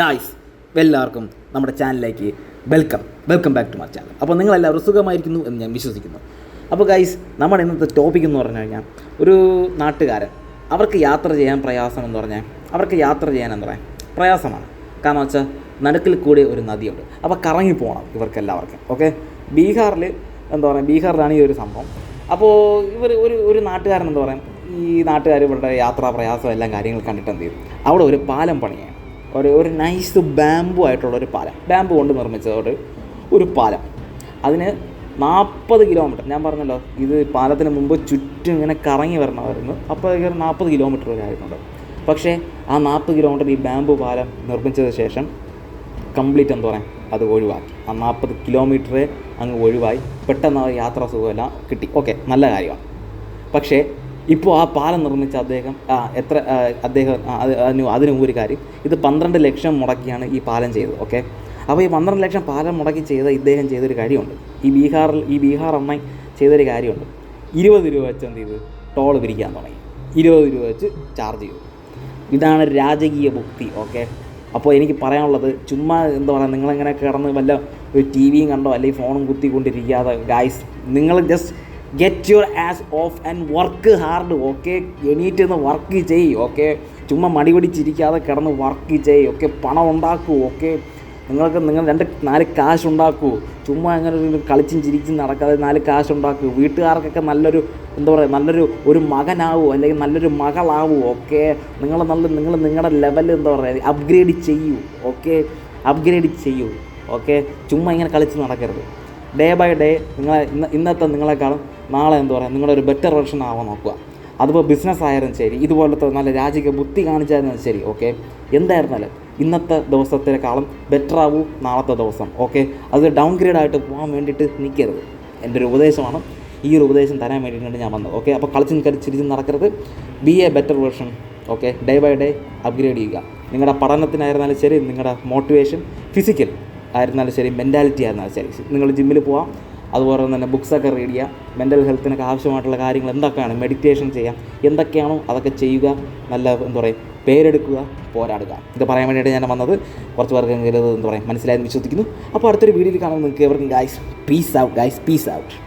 Guys എല്ലാവർക്കും നമ്മുടെ ചാനലിലേക്ക് welcome welcome back to my channel അപ്പോൾ നിങ്ങളെല്ലാവരും സുഖമായിരിക്കുന്നു എന്ന് ഞാൻ വിശ്വസിക്കുന്നു. അപ്പോൾ ഗൈസ് നമ്മുടെ ഇന്നത്തെ ടോപ്പിക് എന്ന് പറഞ്ഞു കഴിഞ്ഞാൽ ഒരു നാട്ടുകാരൻ അവർക്ക് യാത്ര ചെയ്യാൻ പ്രയാസം എന്ന് പറഞ്ഞാൽ അവർക്ക് യാത്ര ചെയ്യാൻ എന്താ പറയുക പ്രയാസമാണ്. കാരണം വെച്ചാൽ നടുക്കിൽ കൂടെ ഒരു നദിയുണ്ട്. അപ്പോൾ കറങ്ങി പോകണം ഇവർക്കെല്ലാവർക്കും. ഓക്കെ ബീഹാറിൽ എന്താ പറയുക ബീഹാറിലാണ് ഈ ഒരു സംഭവം. അപ്പോൾ ഇവർ ഒരു ഒരു നാട്ടുകാരൻ എന്താ പറയുക ഈ നാട്ടുകാർ ഇവരുടെ യാത്രാ പ്രയാസം എല്ലാം കാര്യങ്ങൾ കണ്ടിട്ട് എന്ത് ചെയ്യും? അവിടെ ഒരു പാലം പണിയാണ് ഒരു ഒരു നൈസ് ബാമ്പു ആയിട്ടുള്ള ഒരു പാലം. ബാമ്പു കൊണ്ട് നിർമ്മിച്ച ഒരു പാലം. അതിന് നാൽപ്പത് കിലോമീറ്റർ ഞാൻ പറഞ്ഞല്ലോ ഇത് പാലത്തിന് മുമ്പ് ചുറ്റും ഇങ്ങനെ കറങ്ങി വരണമായിരുന്നു. അപ്പോൾ ഏകദേശം നാൽപ്പത് കിലോമീറ്റർ വരെ ആയിട്ടുണ്ട്. പക്ഷേ ആ നാൽപ്പത് കിലോമീറ്റർ ഈ ബാമ്പു പാലം നിർമ്മിച്ചതിന് ശേഷം കംപ്ലീറ്റ് എന്താ പറയുക അത് ഒഴിവാക്കി. ആ നാൽപ്പത് കിലോമീറ്റർ അങ്ങ് ഒഴിവായി. പെട്ടെന്ന് യാത്രാ സുഖമെല്ലാം കിട്ടി. ഓക്കെ നല്ല കാര്യമാണ്. പക്ഷേ ഇപ്പോൾ ആ പാലം നിർമ്മിച്ച അദ്ദേഹം എത്ര അദ്ദേഹം അതിന് അതിന് ഒരു കാര്യം. ഇത് പന്ത്രണ്ട് ലക്ഷം മുടക്കിയാണ് ഈ പാലം ചെയ്തത് ഓക്കെ? അപ്പോൾ ഈ പന്ത്രണ്ട് ലക്ഷം പാലം മുടക്കി ചെയ്ത ഇദ്ദേഹം ചെയ്തൊരു കാര്യമുണ്ട്. ഈ ബീഹാറിൽ ഈ ബീഹാർ അമ്മ ചെയ്തൊരു കാര്യമുണ്ട്. ഇരുപത് രൂപ വെച്ച് എന്ത് ചെയ്തു? ടോൾ പിരിക്കാൻ തുടങ്ങി. ഇരുപത് രൂപ വെച്ച് ചാർജ് ചെയ്തു. ഇതാണ് രാജകീയ ഭുക്തി ഓക്കെ? അപ്പോൾ എനിക്ക് പറയാനുള്ളത് ചുമ്മാ എന്താ പറയുക നിങ്ങളിങ്ങനെ കിടന്ന് വല്ല ഒരു ടി വിയും കണ്ടോ അല്ലെങ്കിൽ ഫോണും കുത്തിക്കൊണ്ടിരിക്കാതെ ഗായ്സ് നിങ്ങൾ just get your ass off and work hard okay എണീറ്റ് നിന്ന് വർക്ക് ചെയ് ഓക്കെ ചുമ്മാ മടി പിടിച്ചിരിക്കാതെ കിടന്ന് വർക്ക് ചെയ് ഓക്കെ പണം ഉണ്ടാക്കൂ ഓക്കെ നിങ്ങൾക്ക് നിങ്ങൾ രണ്ട് നാല് കാശ് ഉണ്ടാക്കൂ. ചുമ്മാ അങ്ങനെ ഒരു കളിച്ചും ചിരിച്ചും നടക്കാതെ നാല് കാശ് ഉണ്ടാക്കൂ. വീട്ടുകാർക്കൊക്കെ നല്ലൊരു എന്താ പറയുക നല്ലൊരു ഒരു മകനാവൂ അല്ലെങ്കിൽ നല്ലൊരു മകളാവൂ ഓക്കെ നിങ്ങൾ നല്ല നിങ്ങൾ നിങ്ങളുടെ ലെവൽ എന്താ പറയുക അപ്ഗ്രേഡ് ചെയ്യൂ ഓക്കെ അപ്ഗ്രേഡ് ചെയ്യൂ ഓക്കെ ചുമ്മാ ഇങ്ങനെ കളിച്ച് നടക്കരുത്. ഡേ ബൈ ഡേ നിങ്ങളെ ഇന്ന ഇന്നത്തെ നിങ്ങളെക്കാളും നാളെ എന്താ പറയുക? നിങ്ങളൊരു ബെറ്റർ വെർഷൻ ആവാൻ നോക്കുക. അതിപ്പോൾ ബിസിനസ് ആയാലും ശരി ഇതുപോലത്തെ നല്ല രാജിക ബുദ്ധി കാണിച്ചായിരുന്നാലും ശരി ഓക്കെ എന്തായിരുന്നാലും ഇന്നത്തെ ദിവസത്തിനേക്കാളും ബെറ്റർ ആവൂ നാളത്തെ ദിവസം ഓക്കെ അത് ഡൗൺ ഗ്രേഡ് ആയിട്ട് പോകാൻ വേണ്ടിയിട്ട് നിൽക്കരുത് എന്റെ ഒരു ഉപദേശമാണ്. ഈ ഒരു ഉപദേശം തരാൻ വേണ്ടിയിട്ടാണ് ഞാൻ വന്നത് ഓക്കെ അപ്പോൾ കളിച്ചും കളിച്ചിരിച്ചും നടക്കരുത്. Be a better version okay day by day upgrade ചെയ്യുക. നിങ്ങളുടെ പഠനത്തിനായിരുന്നാലും ശരി നിങ്ങളുടെ മോട്ടിവേഷൻ ഫിസിക്കൽ ആയിരുന്നാലും ശരി മെന്റാലിറ്റി ആയിരുന്നാലും ശരി. നിങ്ങൾ ജിമ്മിൽ പോവാം അതുപോലെ തന്നെ ബുക്സൊക്കെ റീഡ് ചെയ്യുക മെന്റൽ ഹെൽത്തിനൊക്കെ ആവശ്യമായിട്ടുള്ള കാര്യങ്ങൾ എന്തൊക്കെയാണ് മെഡിറ്റേഷൻ ചെയ്യാം എന്തൊക്കെയാണോ അതൊക്കെ ചെയ്യുക നല്ല എന്താ പറയുക പേരെടുക്കുക പോരാടുക. ഇത് പറയാൻ വേണ്ടിയിട്ട് ഞാൻ വന്നത് കുറച്ച് പേർക്ക് എങ്കിലും ഇത് എന്താ പറയുക മനസ്സിലായെന്ന് വിശ്വസിക്കുന്നു. അപ്പോൾ അടുത്തൊരു വീഡിയോയിൽ കാണാൻ നിങ്ങൾക്ക് എവർക്കും guys peace out guys peace out